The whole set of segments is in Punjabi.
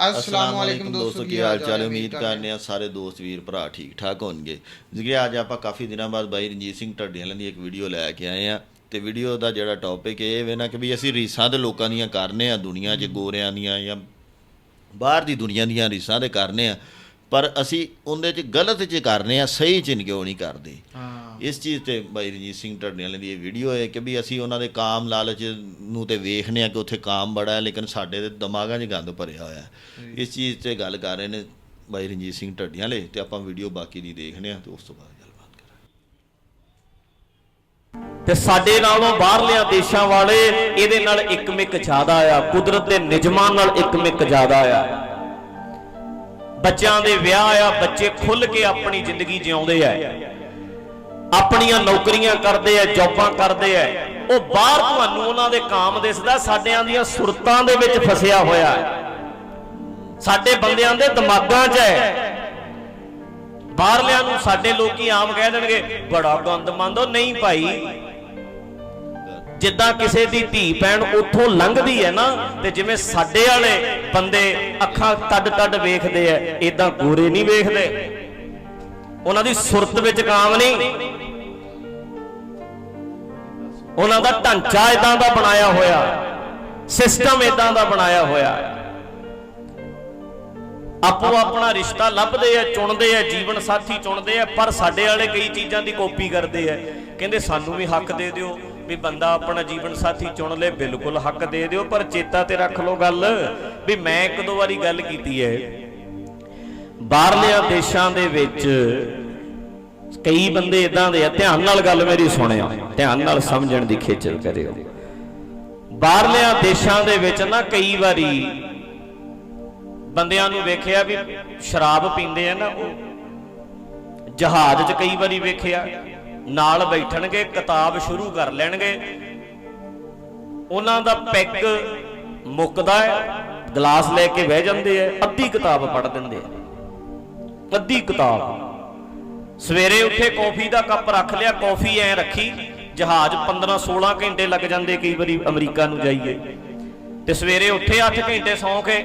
ਅਸਲਾਮ ਵਾਲੇਕੁਮ ਦੋਸਤੋ ਕੀ ਹਾਲ ਚਾਲ ਉਮੀਦ ਕਰਨੇ ਆ ਸਾਰੇ ਦੋਸਤ ਵੀਰ ਭਰਾ ਠੀਕ ਠਾਕ ਹੋਣਗੇ ਜਿਵੇਂ ਅੱਜ ਆਪਾਂ ਕਾਫੀ ਦਿਨਾਂ ਬਾਅਦ ਬਾਈ ਰਣਜੀਤ ਸਿੰਘ ਢੱਡੀਆਂ ਦੀ ਇੱਕ ਵੀਡੀਓ ਲੈ ਕੇ ਆਏ ਆ ਤੇ ਵੀਡੀਓ ਦਾ ਜਿਹੜਾ ਟੌਪਿਕ ਇਹ ਵੇ ਨਾ ਕਿ ਵੀ ਅਸੀਂ ਰੀਸਾਂ ਦੇ ਲੋਕਾਂ ਦੀਆਂ ਕਰਨੇ ਆ ਦੁਨੀਆ 'ਚ ਗੋਰਿਆਂ ਦੀਆਂ ਜਾਂ ਬਾਹਰ ਦੀ ਦੁਨੀਆ ਦੀਆਂ ਰੀਸਾਂ ਦੇ ਕਰਨੇ ਆ ਪਰ ਅਸੀਂ ਉਹਦੇ 'ਚ ਗਲਤ 'ਚ ਕਰਨੇ ਆ ਸਹੀ 'ਚ ਕਿਉਂ ਨਹੀਂ ਕਰਦੇ ਹਾਂ ਇਸ ਚੀਜ਼ ਤੇ ਬਾਈ ਰਣਜੀਤ ਸਿੰਘ ਢੱਡੀਆਂ ਦੀ ਇਹ ਵੀਡੀਓ ਹੈ ਕਿ ਵੀ ਅਸੀਂ ਉਹਨਾਂ ਦੇ ਕਾਮ ਲਾਲਚ ਨੂੰ ਤੇ ਵੇਖਨੇ ਆ ਕਿ ਉੱਥੇ ਕਾਮ ਬੜਾ ਹੈ ਲੇਕਿਨ ਸਾਡੇ ਦੇ ਦਿਮਾਗਾਂ 'ਚ ਗੰਦ ਭਰਿਆ ਹੋਇਆ ਹੈ। ਇਸ ਚੀਜ਼ ਤੇ ਗੱਲ ਕਰ ਰਹੇ ਨੇ ਬਾਈ ਰਣਜੀਤ ਸਿੰਘ ਢੱਡੀਆਂ ਵਾਲੇ ਤੇ ਆਪਾਂ ਵੀਡੀਓ ਬਾਕੀ ਦੀ ਦੇਖਨੇ ਆ ਤੇ ਉਸ ਤੋਂ ਬਾਅਦ ਗੱਲਬਾਤ ਕਰਾਂਗੇ। ਤੇ ਸਾਡੇ ਨਾਲੋਂ ਬਾਹਰਲਿਆਂ ਦੇਸ਼ਾਂ ਵਾਲੇ ਇਹਦੇ ਨਾਲ ਇੱਕ ਮਿਕ ਜ਼ਿਆਦਾ ਆ ਕੁਦਰਤ ਦੇ ਨਿਯਮਾਂ ਨਾਲ ਇੱਕ ਮਿਕ ਜ਼ਿਆਦਾ ਆ। ਬੱਚਿਆਂ ਦੇ ਵਿਆਹ ਆ ਬੱਚੇ ਖੁੱਲ ਕੇ ਆਪਣੀ ਜ਼ਿੰਦਗੀ ਜਿਉਂਦੇ ਆ। ਆਪਣੀਆਂ ਨੌਕਰੀਆਂ ਕਰਦੇ ਆ ਜੌਬਾਂ ਕਰਦੇ ਆ ਉਹ ਬਾਹਰ ਤੁਹਾਨੂੰ ਉਹਨਾਂ ਦੇ ਕਾਮ ਦਿਸਦਾ, ਸਾਡਿਆਂ ਦੀਆਂ ਸੁਰਤਾਂ ਦੇ ਵਿੱਚ ਫਸਿਆ ਹੋਇਆ ਹੈ ਸਾਡੇ ਬੰਦਿਆਂ ਦੇ ਦਿਮਾਗਾਂ 'ਚ ਹੈ ਬਾਹਰਲਿਆਂ ਨੂੰ ਸਾਡੇ ਲੋਕੀ ਆਮ ਕਹਿ ਦੇਣਗੇ, ਬੜਾ ਗੰਦਮੰਦ ਉਹ ਨਹੀਂ ਭਾਈ। ਜਿੱਦਾਂ ਕਿਸੇ ਦੀ ਧੀ ਭੈਣ ਉੱਥੋਂ ਲੰਘਦੀ ਹੈ ਨਾ, ਤੇ ਜਿਵੇਂ ਸਾਡੇ ਵਾਲੇ ਬੰਦੇ ਅੱਖਾਂ ਟੱਡ ਟੱਡ ਵੇਖਦੇ ਐ ਇਦਾਂ ਗੋਰੇ ਨਹੀਂ ਵੇਖਦੇ। ਉਹਨਾਂ ਦੀ ਸੁਰਤ ਵਿੱਚ ਕਾਮ ਨਹੀਂ। ਉਹਨਾਂ ਦਾ ਢਾਂਚਾ ਇਦਾਂ ਦਾ ਬਣਾਇਆ ਹੋਇਆ। ਸਿਸਟਮ ਇਦਾਂ ਦਾ ਬਣਾਇਆ ਹੋਇਆ। ਆਪੋ ਆਪਣਾ ਰਿਸ਼ਤਾ ਲੱਭਦੇ ਆ, ਚੁਣਦੇ ਆ, ਜੀਵਨ ਸਾਥੀ ਚੁਣਦੇ ਆ, ਪਰ ਸਾਡੇ ਵਾਲੇ ਕਈ ਚੀਜ਼ਾਂ ਦੀ ਕਾਪੀ ਕਰਦੇ ਆ। ਕਹਿੰਦੇ ਸਾਨੂੰ ਵੀ ਹੱਕ ਦੇ ਦਿਓ ਵੀ ਬੰਦਾ ਆਪਣਾ ਜੀਵਨ ਸਾਥੀ ਚੁਣ ਲੇ, ਬਿਲਕੁਲ ਹੱਕ ਦੇ ਦਿਓ, ਪਰ ਚੇਤਾ ਤੇ ਰੱਖ ਲਓ ਗੱਲ ਵੀ ਮੈਂ ਇੱਕ ਦੋ ਵਾਰੀ ਗੱਲ ਕੀਤੀ ਹੈ। ਬਾਹਰਲਿਆਂ ਦੇਸ਼ਾਂ ਦੇ ਵਿੱਚ ਕਈ ਬੰਦੇ ਇਦਾਂ ਦੇ ਆ, ਧਿਆਨ ਨਾਲ ਗੱਲ ਮੇਰੀ ਸੁਣਿਓ, ਧਿਆਨ ਨਾਲ ਸਮਝਣ ਦੀ ਖੇਚਲ ਕਰਿਓ। ਬਾਹਰਲਿਆਂ ਦੇਸ਼ਾਂ ਦੇ ਵਿੱਚ ਨਾ ਕਈ ਵਾਰੀ ਬੰਦਿਆਂ ਨੂੰ ਵੇਖਿਆ ਵੀ ਸ਼ਰਾਬ ਪੀਂਦੇ ਆ ਨਾ ਉਹ, ਜਹਾਜ਼ 'ਚ ਕਈ ਵਾਰੀ ਵੇਖਿਆ, ਨਾਲ ਬੈਠਣਗੇ, ਕਿਤਾਬ ਸ਼ੁਰੂ ਕਰ ਲੈਣਗੇ। ਉਹਨਾਂ ਦਾ ਪੈਕ ਮੁੱਕਦਾ ਹੈ, ਗਲਾਸ ਲੈ ਕੇ ਬਹਿ ਜਾਂਦੇ ਆ, ਅੱਧੀ ਕਿਤਾਬ ਪੜ੍ਹ ਦਿੰਦੇ ਆ। ਅੱਧੀ ਕਿਤਾਬ। ਸਵੇਰੇ ਉੱਠੇ, ਕੌਫੀ ਦਾ ਕੱਪ ਰੱਖ ਲਿਆ, ਕੌਫੀ ਐ ਰੱਖੀ, ਜਹਾਜ਼ 15 16 ਘੰਟੇ ਲੱਗ ਜਾਂਦੇ ਕਈ ਵਾਰੀ ਅਮਰੀਕਾ ਨੂੰ ਜਾਈਏ। ਤੇ ਸਵੇਰੇ ਉੱਠੇ 8 ਘੰਟੇ ਸੌਂ ਕੇ,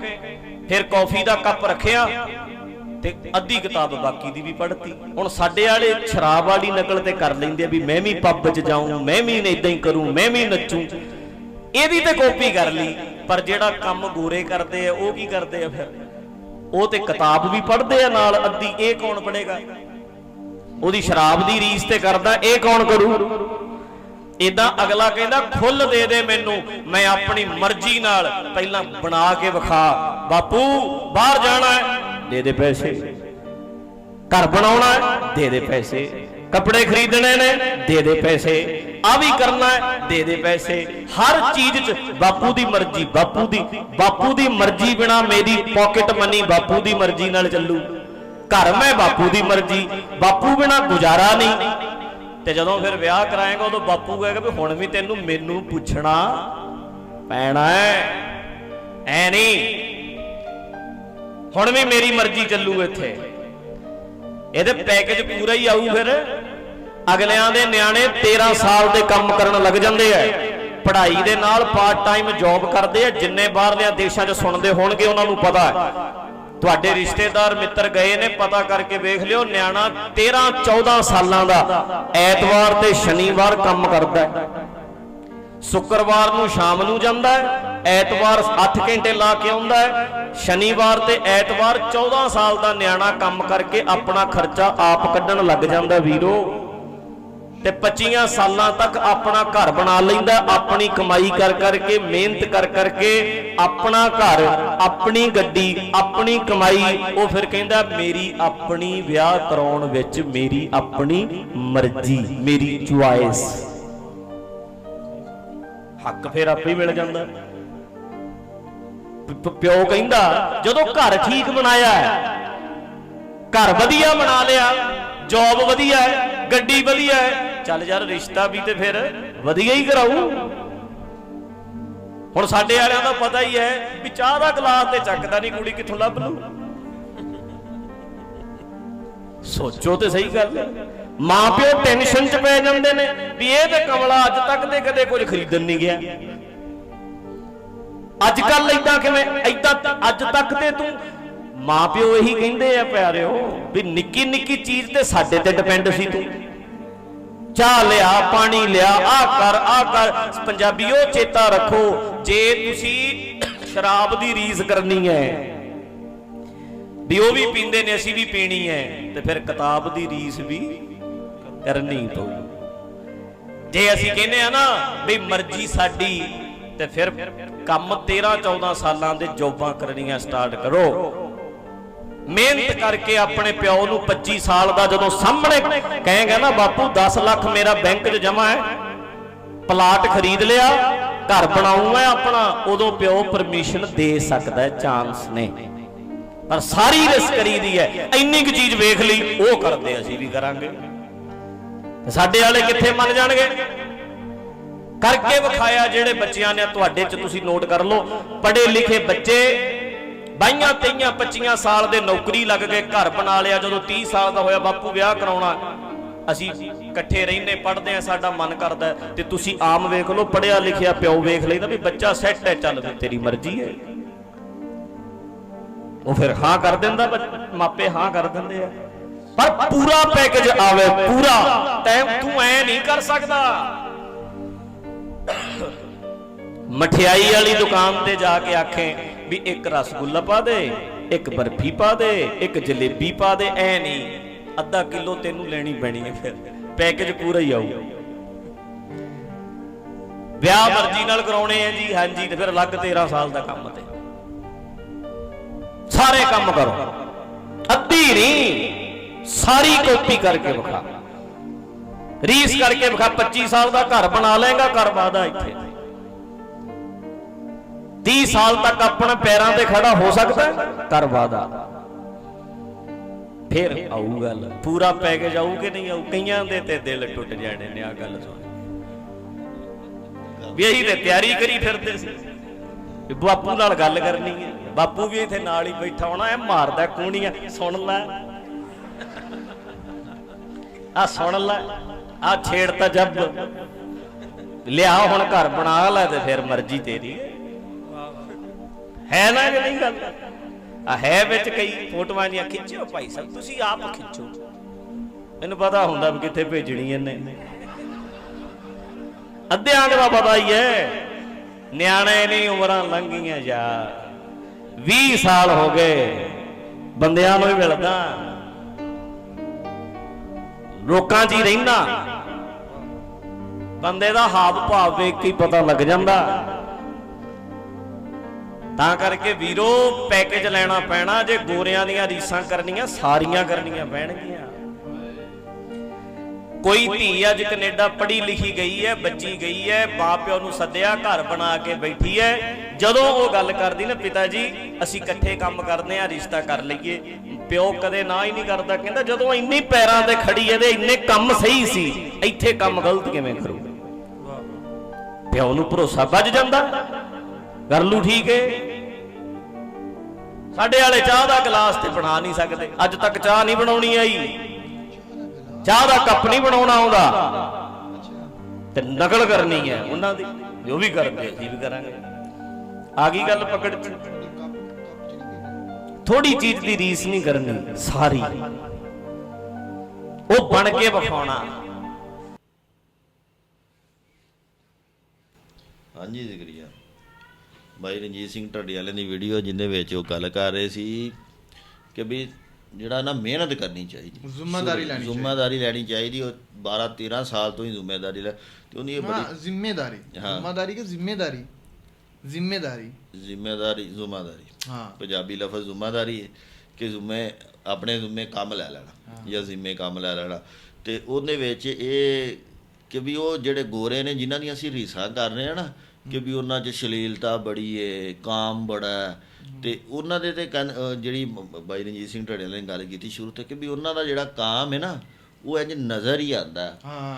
ਫਿਰ ਕੌਫੀ ਦਾ ਕੱਪ ਰੱਖਿਆ ਤੇ ਅੱਧੀ ਕਿਤਾਬ ਬਾਕੀ ਦੀ ਵੀ ਪੜ੍ਹਤੀ। ਹੁਣ ਸਾਡੇ ਵਾਲੇ ਸ਼ਰਾਬ ਵਾਲੀ ਨਕਲ ਤੇ ਕਰ ਲੈਂਦੇ ਆ ਵੀ ਮੈਂ ਵੀ ਪੱਬ 'ਚ ਜਾਊਂ, ਮੈਂ ਵੀ ਇਦਾਂ ਹੀ ਕਰੂੰ, ਮੈਂ ਵੀ ਨੱਚੂੰ। ਇਹਦੀ ਤੇ ਕਾਪੀ ਕਰ ਲਈ, ਪਰ ਜਿਹੜਾ ਕੰਮ ਗੋਰੇ ਕਰਦੇ ਆ, ਉਹ ਕੀ ਕਰਦੇ ਆ ਫਿਰ? ਉਹ ਤੇ ਕਿਤਾਬ ਵੀ ਪੜ੍ਹਦੇ ਆ ਨਾਲ, ਅੱਧੀ ਇਹ ਕੌਣ ਪੜ੍ਹੇਗਾ? ਉਹਦੀ ਸ਼ਰਾਬ ਦੀ ਰੀਸ ਤੇ ਕਰਦਾ, ਇਹ ਕੌਣ ਕਰੂ? ਇਦਾਂ ਅਗਲਾ ਕਹਿੰਦਾ ਖੁੱਲ ਦੇ ਦੇ ਮੈਨੂੰ, ਮੈਂ ਆਪਣੀ ਮਰਜ਼ੀ ਨਾਲ ਪਹਿਲਾਂ ਬਣਾ ਕੇ ਵਿਖਾ। ਬਾਪੂ, ਬਾਹਰ ਜਾਣਾ ਹੈ, ਦੇ ਦੇ ਪੈਸੇ। ਘਰ ਬਣਾਉਣਾ ਹੈ, ਦੇ ਦੇ ਪੈਸੇ। ਕੱਪੜੇ ਖਰੀਦਣੇ ਨੇ, ਦੇ ਦੇ ਪੈਸੇ। ਆ ਵੀ ਕਰਨਾ ਹੈ, ਦੇ ਦੇ ਪੈਸੇ। ਹਰ ਚੀਜ਼ 'ਚ ਬਾਪੂ ਦੀ ਮਰਜ਼ੀ, ਬਾਪੂ ਦੀ ਬਾਪੂ ਦੀ ਮਰਜ਼ੀ ਬਿਨਾ ਮੇਰੀ ਪਾਕਟ ਮਨੀ ਬਾਪੂ ਦੀ ਮਰਜ਼ੀ ਨਾਲ ਚੱਲੂ। ਘਰ ਮੈਂ ਬਾਪੂ ਦੀ ਮਰਜ਼ੀ, ਬਾਪੂ ਬਿਨਾ ਗੁਜ਼ਾਰਾ ਨਹੀਂ। ਤੇ ਜਦੋਂ ਫਿਰ ਵਿਆਹ ਕਰਾਏਗਾ, ਉਦੋਂ ਬਾਪੂ ਕਹੇਗਾ ਵੀ ਹੁਣ ਵੀ ਤੈਨੂੰ ਮੈਨੂੰ ਪੁੱਛਣਾ ਪੈਣਾ ਹੈ। ਐ ਨਹੀਂ। ਹੁਣ ਵੀ ਮੇਰੀ ਮਰਜ਼ੀ ਚੱਲੂ ਇੱਥੇ। ਇਹਦੇ ਪੈਕੇਜ ਪੂਰਾ ਹੀ ਆਊ ਫਿਰ। ਅਗਲਿਆਂ ਦੇ ਨਿਆਣੇ 13 ਸਾਲ ਦੇ ਕੰਮ ਕਰਨ ਲੱਗ ਜਾਂਦੇ ਐ ਪੜ੍ਹਾਈ ਦੇ ਨਾਲ ਪਾਰਟ ਟਾਈਮ ਜੌਬ ਕਰਦੇ ਆ। ਜਿੰਨੇ ਬਾਹਰਲਿਆਂ ਦੇਸ਼ਾਂ 'ਚ ਸੁਣਦੇ ਹੋਣਗੇ, ਉਹਨਾਂ ਨੂੰ ਪਤਾ ਹੈ। ਤੁਹਾਡੇ ਰਿਸ਼ਤੇਦਾਰ ਮਿੱਤਰ ਗਏ ਨੇ, ਪਤਾ ਕਰਕੇ ਵੇਖ ਲਿਓ, ਨਿਆਣਾ 13 14 ਸਾਲਾਂ ਦਾ। ਐਤਵਾਰ ਤੇ ਸ਼ਨੀਵਾਰ ਕੰਮ ਕਰਦਾ ਹੈ। ਸ਼ੁੱਕਰਵਾਰ ਨੂੰ ਸ਼ਾਮ ਨੂੰ ਜਾਂਦਾ ਹੈ। ਐਤਵਾਰ 8 ਘੰਟੇ ਲਾ ਕੇ ਆਉਂਦਾ ਹੈ। ਸ਼ਨੀਵਾਰ ਤੇ ਐਤਵਾਰ 14 ਸਾਲ ਦਾ ਨਿਆਣਾ ਕੰਮ ਕਰਕੇ ਆਪਣਾ ਖਰਚਾ ਆਪ ਕੱਢਣ ਲੱਗ ਜਾਂਦਾ ਵੀਰੋ। ਤੇ 25 ਸਾਲਾਂ ਤੱਕ ਆਪਣਾ ਘਰ ਬਣਾ ਲੈਂਦਾ, ਆਪਣੀ ਕਮਾਈ ਕਰ ਕਰਕੇ, ਮਿਹਨਤ ਕਰ ਕਰਕੇ, ਆਪਣਾ ਘਰ, ਆਪਣੀ ਗੱਡੀ, ਆਪਣੀ ਕਮਾਈ, ਉਹ ਫਿਰ ਕਹਿੰਦਾ, ਮੇਰੀ ਆਪਣੀ ਵਿਆਹ ਕਰਾਉਣ ਵਿੱਚ ਮੇਰੀ ਆਪਣੀ ਮਰਜ਼ੀ, ਮੇਰੀ ਚੁਆਇਸ। ਹੱਕ ਫਿਰ ਆਪੇ ਹੀ ਮਿਲ ਜਾਂਦਾ। ਪਿਓ ਕਹਿੰਦਾ, ਜਦੋਂ ਘਰ ਠੀਕ ਬਣਾਇਆ ਹੈ, ਘਰ ਵਧੀਆ ਬਣਾ ਲਿਆ ਜੌਬ ਵਧੀਆ ਹੈ, ਗੱਡੀ ਵਧੀਆ ਹੈ ਚੱਲ ਯਾਰ ਰਿਸ਼ਤਾ ਵੀ ਤੇ ਫਿਰ ਵਧੀਆ ਹੀ ਕਰਾਉ ਹੁਣ ਸਾਡੇ ਵਾਲਿਆਂ ਦਾ ਪਤਾ ਹੀ ਹੈ ਵੀ ਚਾਹ ਦਾ ਗਲਾਸ ਤੇ ਚੱਕਦਾ ਨਹੀਂ ਕੁੜੀ ਕਿੱਥੋਂ ਲੱਭ ਲੂ ਸੋਚੋ ਤੇ ਸਹੀ ਗੱਲ। ਮਾਂ ਪਿਓ ਟੈਨਸ਼ਨ 'ਚ ਪੈ ਜਾਂਦੇ ਨੇ ਵੀ ਇਹ ਤੇ ਕਮਲਾ ਅੱਜ ਤੱਕ ਤੇ ਕਦੇ ਕੁਝ ਖਰੀਦਣ ਨਹੀਂ ਗਿਆ। ਅੱਜ ਕੱਲ ਇਦਾਂ ਕਿਵੇਂ ਇਦਾਂ ਅੱਜ ਤੱਕ ਤੇ ਤੂੰ ਮਾਂ ਪਿਓ ਇਹੀ ਕਹਿੰਦੇ ਆ ਪਿਆਰਿਓ ਵੀ ਨਿੱਕੀ ਨਿੱਕੀ ਚੀਜ਼ ਤੇ ਸਾਡੇ ਤੇ ਡਿਪੈਂਡ ਸੀ ਤੂੰ। ਚਾਹ ਲਿਆ, ਪਾਣੀ ਲਿਆ ਆ ਕਰ ਆ ਕਰ। ਪੰਜਾਬੀਓ, ਚੇਤਾ ਰੱਖੋ, ਜੇ ਤੁਸੀਂ ਸ਼ਰਾਬ ਦੀ ਰੀਸ ਕਰਨੀ ਹੈ, ਵੀ ਉਹ ਵੀ ਪੀਂਦੇ ਨੇ, ਅਸੀਂ ਵੀ ਪੀਣੀ ਹੈ, ਤੇ ਫਿਰ ਕਿਤਾਬ ਦੀ ਰੀਸ ਵੀ ਕਰਨੀ ਪਊ। ਜੇ ਅਸੀਂ ਕਹਿੰਦੇ ਆ ਨਾ, ਵੀ ਮਰਜ਼ੀ ਸਾਡੀ, ਤੇ ਫਿਰ ਕੰਮ 13 14 ਸਾਲਾਂ ਦੇ ਜੋਬਾਂ ਕਰਨੀਆਂ ਸਟਾਰਟ ਕਰੋ। ਮਿਹਨਤ ਕਰਕੇ ਆਪਣੇ ਪਿਓ ਨੂੰ 25 ਸਾਲ ਦਾ ਜਦੋਂ ਸਾਹਮਣੇ ਕਹੇਗਾ ਨਾ, ਬਾਪੂ 10 ਲੱਖ ਮੇਰਾ ਬੈਂਕ 'ਚ ਜਮਾ ਹੈ, ਪਲਾਟ ਖਰੀਦ ਲਿਆ, ਘਰ ਬਣਾਉਂ ਮੈਂ ਆਪਣਾ। ਉਦੋਂ ਪਿਓ ਪਰਮਿਸ਼ਨ ਦੇ ਸਕਦਾ ਹੈ, ਚਾਂਸ ਨੇ। ਪਰ ਸਾਰੀ ਰਿਸਕ ਕਰੀਦੀ ਹੈ, ਇੰਨੀ ਕੁ ਚੀਜ਼ ਵੇਖ ਲਈ, ਉਹ ਕਰਦੇ ਅਸੀਂ ਵੀ ਕਰਾਂਗੇ। ਤੇ ਸਾਡੇ ਵਾਲੇ ਕਿੱਥੇ ਮੰਨ ਜਾਣਗੇ? ਕਰਕੇ ਵਿਖਾਇਆ ਜਿਹੜੇ ਬੱਚਿਆਂ ਨੇ, ਤੁਹਾਡੇ ਚ ਤੁਸੀਂ ਨੋਟ ਕਰ ਲਓ। ਪੜ੍ਹੇ ਲਿਖੇ ਬੱਚੇ ਬਾਈਆਂ ਤੇਈਆਂ 25 ਸਾਲ ਦੇ ਨੌਕਰੀ ਲੱਗ ਗਏ, ਘਰ ਬਣਾ ਲਿਆ, ਜਦੋਂ 30 ਸਾਲ ਦਾ ਹੋਇਆ ਬਾਪੂ ਵਿਆਹ ਕਰਾਉਣਾ। ਅਸੀਂ ਇਕੱਠੇ ਰਹਿੰਦੇ, ਪੜ੍ਹਦੇ ਆ ਸਾਡਾ ਮਨ ਕਰਦਾ ਤੇ ਤੁਸੀਂ ਆਮ ਵੇਖ ਲਓ, ਪੜ੍ਹਿਆ ਲਿਖਿਆ ਪਿਓ ਵੇਖ ਲੈਂਦਾ ਵੀ ਬੱਚਾ ਸੈੱਟ ਹੈ, ਚੱਲ ਵੀ ਤੇਰੀ ਮਰਜ਼ੀ ਹੈ। ਉਹ ਫਿਰ ਹਾਂ ਕਰ ਦਿੰਦਾ ਮਾਪੇ ਹਾਂ ਕਰ ਦਿੰਦੇ ਆ। ਪਰ ਪੂਰਾ ਪੈਕੇਜ ਆਵੇ, ਪੂਰਾ। ਤੈਂ ਤੂੰ ਐ ਨਹੀਂ ਕਰ ਸਕਦਾ। ਮਠਿਆਈ ਵਾਲੀ ਦੁਕਾਨ ਤੇ ਜਾ ਕੇ ਆਖੇ ਵੀ ਇੱਕ ਰਸਗੁੱਲਾ ਪਾ ਦੇ, ਇੱਕ ਬਰਫੀ ਪਾ ਦੇ, ਇੱਕ ਜਲੇਬੀ ਪਾ ਦੇ, ਐ ਨਹੀਂ ਅੱਧਾ ਕਿਲੋ ਤੈਨੂੰ ਲੈਣੀ ਪੈਣੀ ਹੈ ਫਿਰ। ਪੈਕੇਜ ਪੂਰਾ ਹੀ ਆਊ। ਵਿਆਹ ਮਰਜ਼ੀ ਨਾਲ ਕਰਾਉਣੇ ਆ ਜੀ, ਹਾਂਜੀ, ਤੇ ਫਿਰ ਅਲੱਗ 13 ਸਾਲ ਦਾ ਕੰਮ ਤੇ। ਸਾਰੇ ਕੰਮ ਕਰੋ। ਅੱਧੀ ਨਹੀਂ ਸਾਰੀ ਕਾਪੀ ਕਰਕੇ ਵਿਖਾ। ਰੀਸ ਕਰਕੇ ਵਿਖਾ 25 ਸਾਲ ਦਾ ਘਰ ਬਣਾ ਲਏਗਾ, ਘਰ ਵਾਦਾ ਇੱਥੇ। 30 ਸਾਲ ਤੱਕ ਆਪਣੇ ਪੈਰਾਂ ਤੇ ਖੜਾ ਹੋ ਸਕਦਾ ਹੈ? ਘਰ ਵਾਦਾ। ਫਿਰ ਆਊ ਗੱਲ। ਪੂਰਾ ਪੈਕੇਜ ਆਊ ਕਿ ਨਹੀਂ ਆਊ? ਕਈਆਂ ਦੇ ਤੇ ਦਿਲ ਟੁੱਟ ਜਾਣੇ ਨੇ ਆ ਗੱਲ ਸੁਣ। ਵੀ ਇਹੀ ਤੇ ਤਿਆਰੀ ਕਰੀ ਫਿਰਦੇ ਸੀ। ਵੀ ਬਾਪੂ ਨਾਲ ਗੱਲ ਕਰਨੀ ਹੈ। ਬਾਪੂ ਵੀ ਇੱਥੇ ਨਾਲ ਹੀ ਬੈਠਾ ਹੋਣਾ, ਇਹ ਮਾਰਦਾ ਕੂਣੀਆਂ, ਸੁਣ ਲੈ। ਆ ਸੁਣ ਲੈ ਆ ਛੇੜ ਤਾਂ ਜੱਬ। ਲਿਆ ਹੁਣ ਘਰ ਬਣਾ ਲੈ ਤੇ ਫਿਰ ਮਰਜ਼ੀ ਤੇਰੀ। ਹੈ ਨਾ ਕਿ ਨਹੀਂ ਗੱਲ? ਆ ਹੈ ਵਿੱਚ ਕਈ ਫੋਟੋਆਂ ਜੀਆਂ ਖਿੱਚਿਓ ਭਾਈ ਸਾਹਿਬ, ਤੁਸੀਂ ਆਪ ਖਿੱਚੋ। ਮੈਨੂੰ ਪਤਾ ਹੁੰਦਾ ਵੀ ਕਿੱਥੇ ਭੇਜਣੀ ਇਹਨੇ। ਅੱਧਿਆਂ ਦਾ ਪਤਾ ਹੀ ਹੈ, ਨਿਆਣੇ ਨਹੀਂ ਉਮਰਾਂ ਲੰਘੀਆਂ ਯਾਰ 20 ਸਾਲ ਹੋ ਗਏ, ਬੰਦਿਆਂ ਨੂੰ ਹੀ ਮਿਲਦਾ। ਲੋਕਾਂ 'ਚ ਹੀ ਰਹਿਣਾ ਬੰਦੇ ਦਾ ਹਾਵ ਭਾਵ ਵੇਖ ਕੇ ਪਤਾ ਲੱਗ ਜਾਂਦਾ। ਤਾਂ ਕਰਕੇ ਵੀਰੋ ਪੈਕੇਜ ਲੈਣਾ ਪੈਣਾ, ਜੇ ਗੋਰਿਆਂ ਦੀਆਂ ਰੀਸਾਂ ਕਰਨੀਆਂ, ਸਾਰੀਆਂ ਕਰਨੀਆਂ ਪੈਣਗੀਆਂ। ਕੋਈ ਧੀ ਅੱਜ ਕੈਨੇਡਾ ਪੜ੍ਹੀ ਲਿਖੀ ਗਈ ਹੈ, ਬੱਚੀ ਗਈ ਹੈ ਪਿਓ ਨੂੰ ਸੱਦਿਆ, ਘਰ ਬਣਾ ਕੇ ਬੈਠੀ ਹੈ। ਜਦੋਂ ਉਹ ਗੱਲ ਕਰਦੀ ਨਾ ਪਿਤਾ ਜੀ, ਅਸੀਂ ਇਕੱਠੇ ਕੰਮ ਕਰਦੇ ਆ ਰਿਸ਼ਤਾ ਕਰ ਲਈਏ। ਪਿਓ ਕਦੇ ਨਾ ਹੀ ਨਹੀਂ ਕਰਦਾ, ਕਹਿੰਦਾ ਜਦੋਂ ਇੰਨੀ ਪੈਰਾਂ ਤੇ ਖੜੀ ਹੈ ਤੇ ਇੰਨੇ ਕੰਮ ਸਹੀ ਸੀ, ਇੱਥੇ ਕੰਮ ਗਲਤ ਕਿਵੇਂ ਕਰੂ ਪਿਓ ਨੂੰ ਭਰੋਸਾ ਵੱਜ ਜਾਂਦਾ। ਕਰ ਲੂ ਠੀਕ ਹੈ ਸਾਡੇ ਵਾਲੇ ਚਾਹ ਦਾ ਗਲਾਸ ਤੇ ਬਣਾ ਨਹੀਂ ਸਕਦੇ। ਅੱਜ ਤੱਕ ਚਾਹ ਨਹੀਂ ਬਣਾਉਣੀ ਆਈ। ਚਾਹ ਦਾ ਕੱਪ ਨਹੀਂ ਬਣਾਉਣਾ ਆਉਂਦਾ। ਤੇ ਨਕਲ ਕਰਨੀ ਹੈ ਉਹਨਾਂ ਦੀ। ਜੋ ਵੀ ਕਰਦੇ ਅਸੀਂ ਵੀ ਕਰਾਂਗੇ। ਆ ਗਈ ਗੱਲ ਪਕੜ ਚ। ਥੋੜੀ ਚੀਜ਼ ਦੀ ਰੀਸ ਨਹੀਂ ਕਰਨੀ, ਸਾਰੀ। ਉਹ ਬਣ ਕੇ ਵਿਖਾਉਣਾ। ਹਾਂਜੀ ਜ਼ਿਕਰੀਆ ਬਾਈ ਰਣਜੀਤ ਸਿੰਘ ਢੱਡੀਆਲੇ ਦੀ ਵੀਡੀਓ ਜਿੰਦੇ ਵਿੱਚ ਉਹ ਗੱਲ ਕਰ ਰਹੇ ਸੀ ਕਿ ਵੀ ਜਿਹੜਾ ਨਾ ਮਿਹਨਤ ਕਰਨੀ ਚਾਹੀਦੀ। ਜ਼ਿੰਮੇਵਾਰੀ ਲੈਣੀ ਚਾਹੀਦੀ। ਜ਼ਿੰਮੇਵਾਰੀ ਲੈਣੀ ਚਾਹੀਦੀ ਉਹ 12 13 ਸਾਲ ਤੋਂ ਹੀ ਜ਼ਿੰਮੇਵਾਰੀ ਲੈ ਤੇ ਉਹਨੇ ਇਹ ਬੜੀ ਜ਼ਿੰਮੇਵਾਰੀ ਜ਼ਿੰਮੇਵਾਰੀ ਕਿ ਜ਼ਿੰਮੇਵਾਰੀ ਜ਼ਿੰਮੇਵਾਰੀ ਜ਼ਿੰਮੇਵਾਰੀ ਜ਼ਿੰਮੇਵਾਰੀ ਹਾਂ। ਪੰਜਾਬੀ ਲਫ਼ਜ਼ ਜ਼ਿੰਮੇਵਾਰੀ ਹੈ ਕਿ ਜ਼ਿੰਮੇ ਆਪਣੇ ਜ਼ਿੰਮੇ ਕੰਮ ਲੈ ਲੈਣਾ ਜਾਂ ਜ਼ਿੰਮੇ ਕੰਮ ਲੈ ਲੈਣਾ। ਤੇ ਉਹਦੇ ਵਿੱਚ ਇਹ ਕਿ ਵੀ ਉਹ ਜਿਹੜੇ ਗੋਰੇ ਨੇ ਜਿਨ੍ਹਾਂ ਦੀ ਅਸੀਂ ਰੀਸਾਂ ਕਰ ਰਹੇ ਹਾਂ ਨਾ ਕਿ ਵੀ ਉਹਨਾਂ 'ਚ ਸ਼ਲੀਲਤਾ ਬੜੀ ਏ ਕਾਮ ਬੜਾ ਤੇ ਉਹਨਾਂ ਦੇ ਤੇ ਜਿਹੜੀ ਬਾਈ ਰਣਜੀਤ ਸਿੰਘ ਢੜਿਆਂ ਨੇ ਗੱਲ ਕੀਤੀ ਸ਼ੁਰੂ ਤੇ ਕਿ ਵੀ ਉਹਨਾਂ ਦਾ ਜਿਹੜਾ ਕਾਮ ਹੈ ਨਾ ਉਹ ਇੰਜ ਨਜ਼ਰ ਹੀ ਆਂਦਾ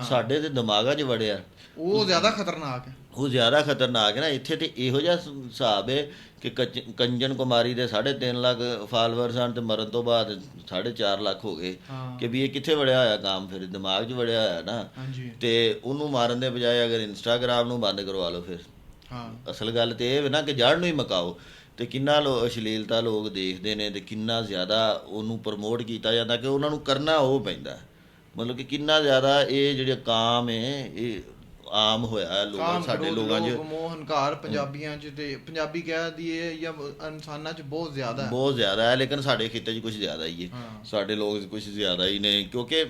ਸਾਡੇ ਤੇ ਦਿਮਾਗਾਂ 'ਚ ਵੜਿਆ। ਉਹ ਜ਼ਿਆਦਾ ਖਤਰਨਾਕ ਹੈ ਉਹ ਜ਼ਿਆਦਾ ਖਤਰਨਾਕ ਹੈ ਨਾ ਇੱਥੇ ਤੇ ਇਹੋ ਜਿਹਾ ਹਿਸਾਬ ਹੈ ਕਿ ਕੰਜਨ ਕੁਮਾਰੀ ਦੇ 3.5 ਲੱਖ ਫਾਲੋਅਰਸ ਹਨ ਤੇ ਮਰਨ ਤੋਂ ਬਾਅਦ 4.5 ਲੱਖ ਹੋ ਗਏ। ਕਿ ਵੀ ਇਹ ਕਿੱਥੇ ਵੜਿਆ ਹੋਇਆ ਕੰਮ ਫਿਰ ਦਿਮਾਗ 'ਚ ਵੜਿਆ ਹੋਇਆ ਨਾ। ਤੇ ਉਹਨੂੰ ਮਾਰਨ ਦੇ ਬਜਾਏ ਅਗਰ ਇੰਸਟਾਗ੍ਰਾਮ ਨੂੰ ਬੰਦ ਕਰਵਾ ਲਓ ਫਿਰ। ਅਸਲ ਗੱਲ ਤੇ ਇਹ ਵੇ ਨਾ ਕਿ ਜੜ ਨੂੰ ਹੀ ਮਕਾਓ। ਤੇ ਕਿੰਨਾ ਲੋ ਅਸ਼ਲੀਲਤਾ ਲੋਕ ਦੇਖਦੇ ਨੇ ਤੇ ਕਿੰਨਾ ਜ਼ਿਆਦਾ ਉਹਨੂੰ ਪ੍ਰਮੋਟ ਕੀਤਾ ਜਾਂਦਾ ਕਿ ਉਹਨਾਂ ਨੂੰ ਕਰਨਾ ਉਹ ਪੈਂਦਾ। ਮਤਲਬ ਕਿ ਕਿੰਨਾ ਜ਼ਿਆਦਾ ਇਹ ਜਿਹੜੇ ਕਾਮ ਹੈ ਇਹ ਆਮ ਹੋਇਆ ਹੈ ਲੋਕਾਂ ਸਾਡੇ ਲੋਕਾਂ 'ਚ। ਮੋਹ ਹੰਕਾਰ ਪੰਜਾਬੀਆਂ 'ਚ ਤੇ ਪੰਜਾਬੀ ਕਹਿ ਦਈਏ ਜਾਂ ਇਨਸਾਨਾਂ 'ਚ ਬਹੁਤ ਜ਼ਿਆਦਾ। ਹੈ ਬਹੁਤ ਜ਼ਿਆਦਾ ਹੈ ਲੇਕਿਨ ਸਾਡੇ ਖੇਤੇ 'ਚ ਕੁਝ ਜ਼ਿਆਦਾ ਹੀ ਹੈ। ਹਾਂ। ਸਾਡੇ ਲੋਕ ਕੁਝ ਜ਼ਿਆਦਾ ਹੀ ਨੇ ਕਿਉਂਕਿ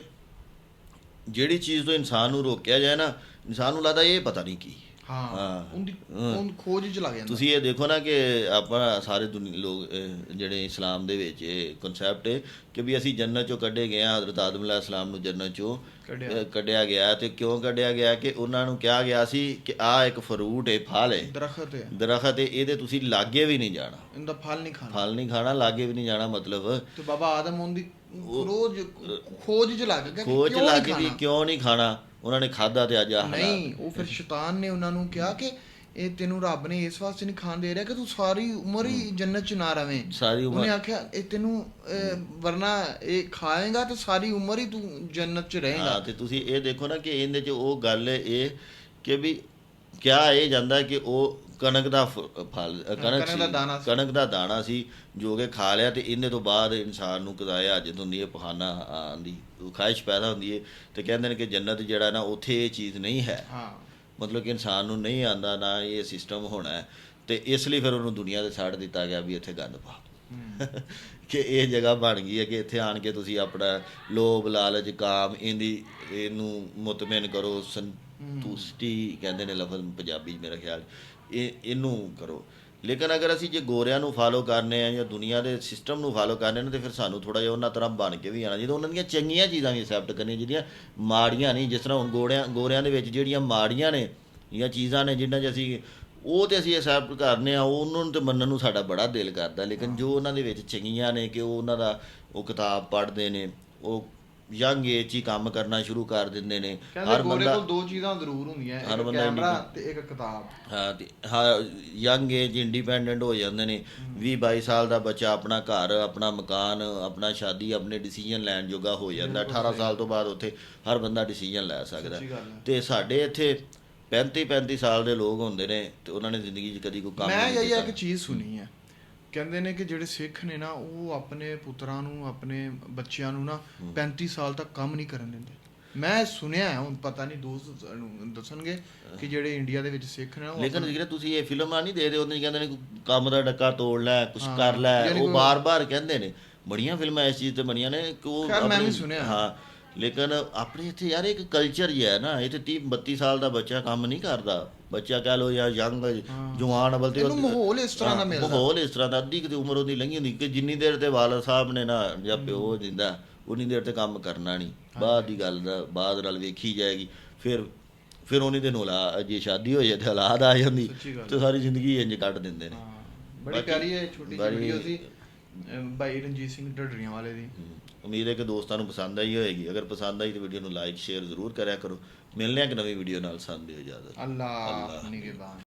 ਜਿਹੜੀ ਚੀਜ਼ ਤੋਂ ਇਨਸਾਨ ਨੂੰ ਰੋਕਿਆ ਜਾਏ ਨਾ ਇਨਸਾਨ ਨੂੰ ਲੱਗਦਾ ਇਹ ਪਤਾ ਨਹੀਂ ਕੀ। ਹਾਂ ਹਾਂ। ਉਹਦੀ ਹਾਂ। ਉਹ ਖੋਜ 'ਚ ਲੱਗ ਜਾਂਦਾ ਤੁਸੀਂ ਇਹ ਦੇਖੋ ਨਾ ਕਿ ਆਪਾਂ ਸਾਰੇ ਦੁਨੀ ਲੋਕ ਜਿਹੜੇ ਇਸਲਾਮ ਦੇ ਵਿੱਚ ਇਹ ਕਨਸੈਪਟ ਹੈ ਕਿ ਵੀ ਅਸੀਂ ਜੰਨਤ ਚੋਂ ਕੱਢੇ ਗਏ ਆ ਹਜ਼ਰਤ ਆਦਮ ਅਲੈਹ ਸਲਾਮ ਨੂੰ ਜੰਨਤ ਚੋਂ ਕੱਢਿਆ। ਗਿਆ ਤੇ ਕਿਉਂ ਕੱਢਿਆ ਗਿਆ ਕਿ ਉਹਨਾਂ ਨੂੰ ਕਿਹਾ ਗਿਆ ਸੀ ਕਿ ਆਹ ਇੱਕ ਫਰੂਟ ਹੈ ਫਲ ਹੈ ਦਰਖਤ ਹੈ ਦਰਖਤ ਹੈ ਇਹਦੇ ਤੁਸੀਂ ਲਾਗੇ ਵੀ ਨਹੀਂ ਜਾਣਾ ਇਹਦਾ ਫਲ ਨਹੀਂ ਖਾਣਾ ਫਲ ਨਹੀਂ ਖਾਣਾ ਲਾਗੇ ਵੀ ਨਹੀਂ ਜਾਣਾ ਮਤਲਬ ਤੇ ਬਾਬਾ ਆਦਮ ਉਹਦੀ ਰੋਜ਼ ਖੋਜ 'ਚ ਲੱਗ ਗਿਆ ਕਿ ਖੋਜ ਕਿਉਂ ਲੱਗੇ? ਕਿਉਂ ਨਹੀਂ ਖਾਣਾ ਉਹਨਾਂ ਨੇ ਖਾਦਾ ਤੇ ਅੱਜ ਆਹ। ਨਹੀਂ ਉਹ ਫਿਰ ਸ਼ੈਤਾਨ ਨੇ ਉਹਨਾਂ ਨੂੰ ਕਿਹਾ ਕਿ ਇਹ ਤੈਨੂੰ ਰੱਬ ਨੇ ਇਸ ਵਾਸਤੇ ਨਹੀਂ ਖਾਣ ਦੇ ਰਿਹਾ ਕਿ ਤੂੰ ਸਾਰੀ ਉਮਰ ਹੀ ਜੰਨਤ 'ਚ ਨਾ ਰਵੇਂ। ਸਾਰੀ ਉਹਨੇ ਉਮਰ ਆਖਿਆ ਇਹ ਤੈਨੂੰ ਵਰਨਾ ਇਹ ਖਾਏਗਾ ਤੇ ਸਾਰੀ ਉਮਰ ਹੀ ਤੂੰ ਜੰਨਤ 'ਚ ਰਹੇਗਾ। ਹਾਂ ਤੇ ਤੁਸੀਂ ਇਹ ਦੇਖੋ ਨਾ ਕਿ ਇਹਦੇ ਚ ਉਹ ਗੱਲ ਇਹ ਕਿ ਵੀ ਕਿਆ ਇਹ ਜਾਂਦਾ ਕਿ ਉਹ ਕਣਕ ਦਾ ਫਲ ਕਣਕ ਸੀ ਦਾ ਦਾਣਾ ਸੀ। ਕਣਕ ਦਾ ਦਾਣਾ ਸੀ ਜੋ ਕਿ ਖਾ ਲਿਆ ਤੇ ਇਹਦੇ ਤੋਂ ਬਾਅਦ ਇਨਸਾਨ ਨੂੰ ਕਦਾਇਆ ਹਜਤ ਹੁੰਦੀ ਹੈ ਪਖਾਨਾ ਆਂਦੀ ਖਾਹਿਸ਼ ਪੈਦਾ ਹੁੰਦੀ ਹੈ ਤੇ ਕਹਿੰਦੇ ਨੇ ਕਿ ਜੰਨਤ ਜਿਹੜਾ ਨਾ ਉੱਥੇ ਇਹ ਚੀਜ਼ ਨਹੀਂ ਹੈ। ਹਾਂ। ਮਤਲਬ ਕਿ ਇਨਸਾਨ ਨੂੰ ਨਹੀਂ ਆਂਦਾ ਨਾ ਇਹ ਸਿਸਟਮ ਹੋਣਾ ਤੇ ਇਸ ਲਈ ਫਿਰ ਉਹਨੂੰ ਦੁਨੀਆ ਤੇ ਛੱਡ ਦਿੱਤਾ ਗਿਆ ਵੀ ਇੱਥੇ ਗੰਦ ਪਾ ਕਿ ਇਹ ਜਗ੍ਹਾ ਬਣ ਗਈ ਹੈ ਕਿ ਇੱਥੇ ਆਣ ਕੇ ਤੁਸੀਂ ਆਪਣਾ ਲੋਭ ਲਾਲਚ ਕਾਮ ਇਹਦੀ ਇਹਨੂੰ ਮੁਤਮਿਨ ਕਰੋ ਸੰਤੁਸ਼ਟੀ ਕਹਿੰਦੇ ਨੇ ਲਫ਼ਜ਼ ਪੰਜਾਬੀ 'ਚ ਮੇਰਾ ਖਿਆਲ। ਇਹ ਇਹਨੂੰ ਕਰੋ। ਲੇਕਿਨ ਅਗਰ ਅਸੀਂ ਜੇ ਗੋਰਿਆਂ ਨੂੰ ਫਾਲੋ ਕਰਨੇ ਆ ਜਾਂ ਦੁਨੀਆ ਦੇ ਸਿਸਟਮ ਨੂੰ ਫਾਲੋ ਕਰਨੇ ਨੇ, ਤੇ ਫਿਰ ਸਾਨੂੰ ਥੋੜਾ ਜਿਹਾ ਉਹਨਾਂ ਤਰ੍ਹਾਂ ਬਣ ਕੇ ਵੀ ਆਣਾ ਚਾਹੀਦਾ। ਉਹਨਾਂ ਦੀਆਂ ਚੰਗੀਆਂ ਚੀਜ਼ਾਂ ਵੀ ਐਕਸੈਪਟ ਕਰਨੀਆਂ ਜਿਹੜੀਆਂ ਮਾੜੀਆਂ ਨਹੀਂ। ਜਿਸ ਤਰ੍ਹਾਂ ਹੁਣ ਗੋਰਿਆਂ ਗੋਰਿਆਂ ਦੇ ਵਿੱਚ ਜਿਹੜੀਆਂ ਮਾੜੀਆਂ ਨੇ ਜਾਂ ਚੀਜ਼ਾਂ ਨੇ ਜਿਨ੍ਹਾਂ 'ਚ ਅਸੀਂ ਉਹ ਤੇ ਅਸੀਂ ਐਕਸੈਪਟ ਕਰਨੇ ਆ, ਉਹਨਾਂ ਨੂੰ ਤੇ ਮੰਨਣ ਨੂੰ ਸਾਡਾ ਬੜਾ ਦਿਲ ਕਰਦਾ। ਲੇਕਿਨ ਜੋ ਉਹਨਾਂ ਦੇ ਵਿੱਚ ਚੰਗੀਆਂ ਨੇ ਕਿ ਉਹ ਉਹਨਾਂ ਦਾ ਉਹ ਕਿਤਾਬ ਪੜ੍ਹਦੇ ਨੇ, ਉਹ ਯੰਗ ਏਜ 'ਚ ਹੀ ਕੰਮ ਕਰਨਾ ਸ਼ੁਰੂ ਕਰ ਦਿੰਦੇ ਨੇ। ਕਹਿੰਦੇ ਗੋਰੇ ਕੋਲ ਦੋ ਚੀਜ਼ਾਂ ਜ਼ਰੂਰ ਹੁੰਦੀਆਂ ਹਰ ਇੱਕ ਬੰਦਾ ਕੈਮਰਾ ਤੇ ਇੱਕ ਕਿਤਾਬ। ਹਾਂ ਤੇ ਹਾਂ ਯੰਗ ਏਜ ਇੰਡੀਪੈਂਡੈਂਟ ਹੋ ਜਾਂਦੇ ਨੇ। 20 22 ਸਾਲ ਦਾ ਬੱਚਾ ਆਪਣਾ ਘਰ ਆਪਣਾ ਮਕਾਨ ਆਪਣਾ ਸ਼ਾਦੀ ਆਪਣੇ ਡਿਸੀਜਨ ਲੈਣ ਜੋਗਾ ਹੋ ਜਾਂਦਾ। 18 ਸਾਲ ਤੋਂ ਬਾਅਦ ਉੱਥੇ ਹਰ ਬੰਦਾ ਡਿਸੀਜਨ ਲੈ ਸਕਦਾ। ਤੇ ਸਾਡੇ ਇੱਥੇ 35 35 ਸਾਲ ਦੇ ਲੋਕ ਹੁੰਦੇ ਨੇ ਤੇ ਉਹਨਾਂ ਨੇ ਜ਼ਿੰਦਗੀ 'ਚ ਕਦੀ ਕੋਈ ਕੰਮ ਮੈਂ ਨਹੀਂ ਇਹ ਇੱਕ ਕੀਤਾ। ਚੀਜ਼ ਸੁਣੀ ਹੈ। ਕਹਿੰਦੇ ਨੇ ਕਿ ਜਿਹੜੇ ਸਿੱਖ ਨੇ ਨਾ ਉਹ ਆਪਣੇ ਪੁੱਤਰਾਂ ਨੂੰ ਆਪਣੇ ਬੱਚਿਆਂ ਨੂੰ ਨਾ 35 ਸਾਲ ਤੱਕ ਕੰਮ ਨਹੀਂ ਕਰਨ ਦਿੰਦੇ। ਮੈਂ ਸੁਣਿਆ ਹੈ ਹੁਣ ਪਤਾ ਨਹੀਂ ਦੋਸਤ ਦੱਸਣਗੇ ਕਿ ਜਿਹੜੇ ਇੰਡੀਆ ਦੇ ਵਿੱਚ ਸਿੱਖ ਨੇ ਉਹ ਲੇਕਿਨ ਜਿਹੜੇ ਤੁਸੀਂ ਇਹ ਫਿਲਮਾਂ ਨਹੀਂ ਦੇਖਦੇ ਉਹਨਾਂ ਕਹਿੰਦੇ ਨੇ ਕੰਮ ਦਾ ਡੱਕਾ ਤੋੜ ਲੈ ਕੁਛ ਕਰ ਲੈ ਉਹ ਬਾਰ-ਬਾਰ ਕਹਿੰਦੇ ਨੇ। ਬੜੀਆਂ ਫਿਲਮਾਂ ਇਸ ਚੀਜ਼ ਤੇ ਬਣੀਆਂ ਨੇ ਕਿ ਉਹ ਮੈਂ ਵੀ ਸੁਣਿਆ। ਹਾਂ ਲੇਕਿਨ ਆਪਣੇ ਇੱਥੇ ਯਾਰ ਇੱਕ ਕਲਚਰ ਹੀ ਹੈ ਨਾ ਤੇ 30 32 ਸਾਲ ਦਾ ਬੱਚਾ ਕੰਮ ਨਹੀਂ ਕਰਦਾ। ਬੱਚਾ ਕਹ ਲੋ ਜਾਂ ਯੰਗ ਜਵਾਨ ਅਵਲ ਤੇ ਇਹਨੂੰ ਮਾਹੌਲ ਇਸ ਤਰ੍ਹਾਂ ਦਾ ਮਿਲਦਾ। ਮਾਹੌਲ ਇਸ ਤਰ੍ਹਾਂ ਦਾ ਅੱਧੀ ਕਿਤੇ ਉਮਰ ਉਹਦੀ ਲੰਘੀ ਹੁੰਦੀ ਕਿ ਜਿੰਨੀ ਦੇਰ ਤੇ ਵਾਲਦ ਸਾਹਿਬ ਨੇ ਨਾ ਜਾਂ ਪਿਓ ਜਿੰਦਾ ਉਨੀ ਦੇਰ ਤੇ ਕੰਮ ਕਰਨਾ ਨਹੀਂ। ਬਾਅਦ ਦੀ ਗੱਲ ਦਾ ਬਾਅਦ ਨਾਲ ਵੇਖੀ ਜਾਏਗੀ ਫਿਰ ਫਿਰ ਉਹਨੀ ਦਿਨ ਔਲਾ ਜੇ ਸ਼ਾਦੀ ਹੋ ਜਾਏ ਤੇ ਔਲਾਦ ਆ ਜਾਂਦੀ। ਤੇ ਸਾਰੀ ਜ਼ਿੰਦਗੀ ਇੰਜ ਕੱਢ ਦਿੰਦੇ ਨੇ। ਬੜੀ ਪਿਆਰੀ ਹੈ ਛੋਟੀ ਜਿਹੀ ਵੀਡੀਓ ਸੀ ਭਾਈ ਰਣਜੀਤ ਸਿੰਘ ਢੱਡਰੀਆਂ ਵਾਲੇ ਦੀ। ਉਮੀਦ ਹੈ ਕਿ ਦੋਸਤਾਂ ਨੂੰ ਪਸੰਦ ਆਈ ਹੋਏਗੀ। ਅਗਰ ਪਸੰਦ ਆਈ ਤਾਂ ਵੀਡੀਓ ਨੂੰ ਲਾਈਕ ਸ਼ੇਅਰ ਜ਼ਰੂਰ ਕਰਿਆ ਕਰੋ। ਮਿਲਨੇ ਆ ਇੱਕ ਨਵੀਂ ਵੀਡੀਓ ਨਾਲ ਸਾਨੂੰ ਦਿਓ ਇਜਾਜ਼ਤ ਅੱਲਾਹ ਨਿਗਹਿਬਾਨ